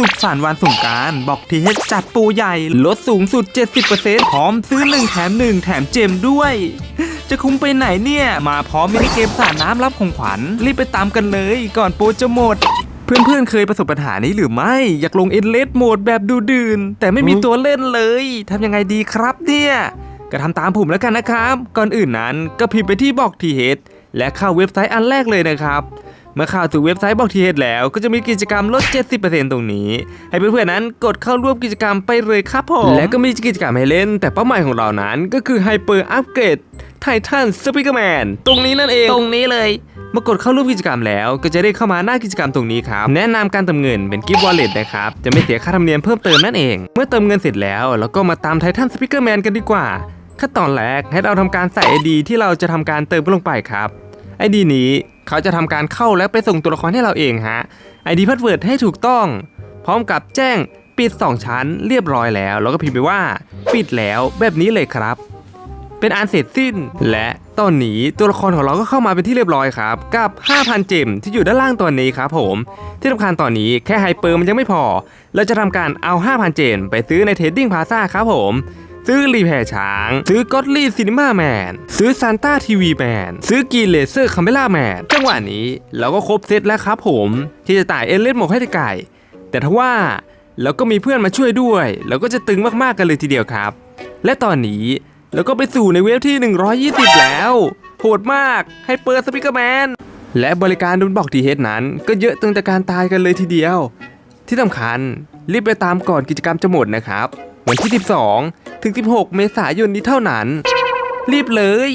สุขสันต์วันสงการบอกทีเฮดจัดปรใหญ่ ลดสูงสุด 70%พร้อมซื้อ 1 แถม 1 แถมเจมด้วย จะคุ้มไปไหนเนี่ย มาพร้อมมินิเกมสาดน้ำรับของขวัญ รีบไปตามกันเลยก่อนโปรจะหมด เพื่อนๆเคยประสบปัญหานี้หรือไม่ อยากลงเอ็นเลสโหมดแบบดูดื่น แต่ไม่มีตัวเล่นเลยทำยังไงดีครับเนี่ยก็ทำตามผมแล้วกันนะครับ ก่อนอื่นนั้นก็พิมพ์ไปที่บอกทีเฮดและเข้าเว็บไซต์อันแรกเลยนะครับ เมื่อเข้าถึงเว็บไซต์บอกทีเฮดแล้วก็จะมีกิจกรรมลด 70%ตรงนี้ ให้เพื่อนๆนั้นกดเข้าร่วมกิจกรรมไปเลยครับผมและก็มีกิจกรรมให้เล่น แต่เป้าหมายของเรานั้นก็คือไฮเปอร์อัปเกรดไททันสปิเกอร์แมนตรงนี้นั่นเอง ตรงนี้เลยเมื่อกดเข้าร่วมกิจกรรมแล้วก็จะได้เข้ามาหน้ากิจกรรมตรงนี้ครับ แนะนำการเติมเงินเป็นกิฟต์วอลเล็ตนะครับ จะไม่เสียค่าธรรมเนียมเพิ่มเติมนั่นเอง เมื่อเติมเงินเสร็จแล้วเราก็มาตามไททันสปิเกอร์แมนกันดีกว่า ขั้นตอนแรกให้เราทำการใส่ ID ที่เราจะทำการเติมลงไปครับ ID นี้เขาจะทำการเข้าและไปส่งตัวละครให้เราเองฮะ ID พาสเวิร์ดให้ถูกต้อง พร้อมกับแจ้งปิด 2 ชั้นเรียบร้อยแล้ว แล้วก็พิมพ์ไปว่า ปิดแล้วแบบนี้เลยครับ เป็นอันเสร็จสิ้น และตอนนี้ตัวละครของเราก็เข้ามาเป็นที่เรียบร้อยครับ กับ 5,000 เจมที่อยู่ด้านล่างตอนนี้ครับผม ที่สำคัญตอนนี้แค่ไฮเปอร์มันยังไม่พอ เราจะทำการเอา 5,000 เจมไปซื้อในเทรดดิ้งพาซ่าครับผม ซื้อรีแพร์ช้าง ซื้อก็อดลี่ซินิมาแมน ซื้อซานต้าทีวีแมน ซื้อกีเลเซอร์คัมเบล่าแมน จังหวะนี้เราก็ครบเซตแล้วครับผม ที่จะต่ายเอเลนหมกให้ไก่ แต่ทว่าเราก็มีเพื่อนมาช่วยด้วย เราก็จะตึงมากๆกันเลยทีเดียวครับ และตอนนี้เราก็ไปสู่ในเวฟที่ 120 แล้ว โหดมากให้เปิดสปิเกอร์แมน และบริการดุนบอกทีเฮดนั้น ก็เยอะตั้งแต่การตายกันเลยทีเดียว ที่สำคัญรีบไปตามก่อนกิจกรรมจะหมดนะครับ วันที่ 12 ถึง 16 เมษายนนี้เท่านั้น รีบเลย